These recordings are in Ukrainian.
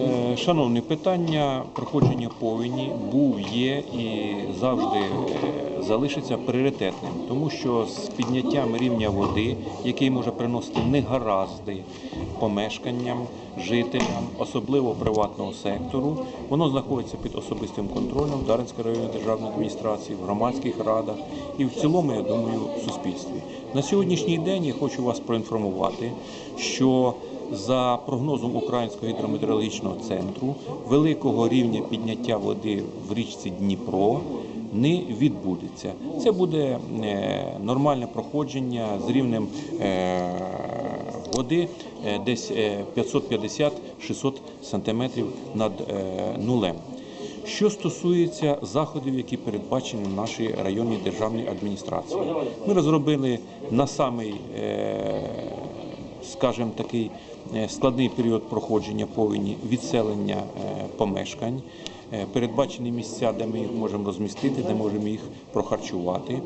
Е, Шановні, питання проходження повені був, є і завжди е, залишиться пріоритетним, тому що з підняттям рівня води, який може приносити негаразди помешканням, жителям, особливо приватного сектору, воно знаходиться під особистим контролем в Дарницької районної державної адміністрації, в громадських радах і в цілому, я думаю, в суспільстві. На сьогоднішній день я хочу вас проінформувати, що за прогнозом Українського гідрометеорологічного центру, великого рівня підняття води в річці Дніпро не відбудеться. Це буде е, нормальне проходження з рівнем е, води е, десь е, 550-600 сантиметрів над нулем. Що стосується заходів, які передбачені в нашій районній державній адміністрації, ми розробили на самий скажімо, такий е, складний період проходження повені відселення е, помешкань. Е, Передбачені місця, де ми їх можемо розмістити, де можемо їх прохарчувати.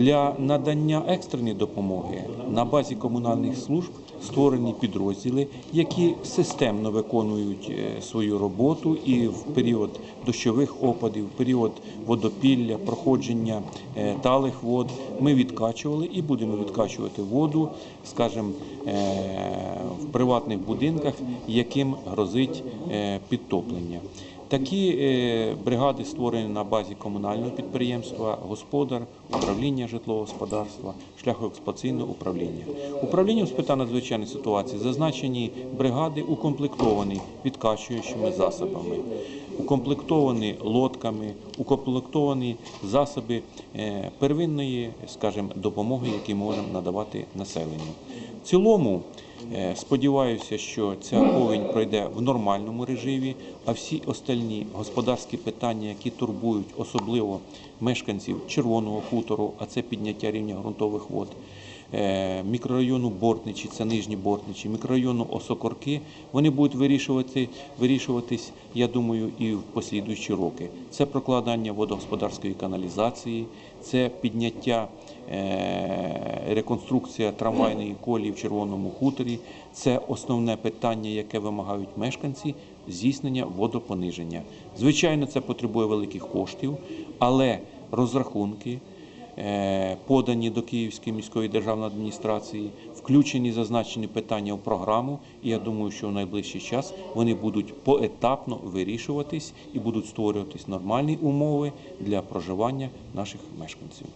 Для надання екстреної допомоги на базі комунальних служб створені підрозділи, які системно виконують е, свою роботу і в період дощових опадів, в період водопілля, проходження е, талих вод ми відкачували і будемо відкачувати воду, скажімо, е, в приватних будинках, яким грозить підтоплення. Такі е, бригади створені на базі комунального підприємства, господар, управління житлового господарства, шляхоексплуатаційного управління. Управлінням з питань надзвичайних ситуацій зазначені бригади укомплектовані відкачуючими засобами, укомплектовані лодками, укомплектовані засоби е, первинної, скажімо, допомоги, які можемо надавати населенню. В цілому Сподіваюся, що ця повінь пройде в нормальному режимі, а всі остальні господарські питання, які турбують особливо мешканців Червоного хутору, а це підняття рівня ґрунтових вод, е, мікрорайону Бортничі, це нижні Бортничі, мікрорайону Осокорки, вони будуть вирішувати, вирішуватись, я думаю, і в послідуючі роки. Це прокладання водогосподарської каналізації, це підняття е, реконструкція трамвайної колії в Червоному хуторі. Це основне питання, яке вимагають мешканці здійснення водопониження. Звичайно, це потребує великих коштів, але розрахунки. Е, Подані до Київської міської державної адміністрації, включені зазначені питання в програму, і я думаю, що в найближчий час вони будуть поетапно вирішуватись і будуть створюватись нормальні умови для проживання наших мешканців.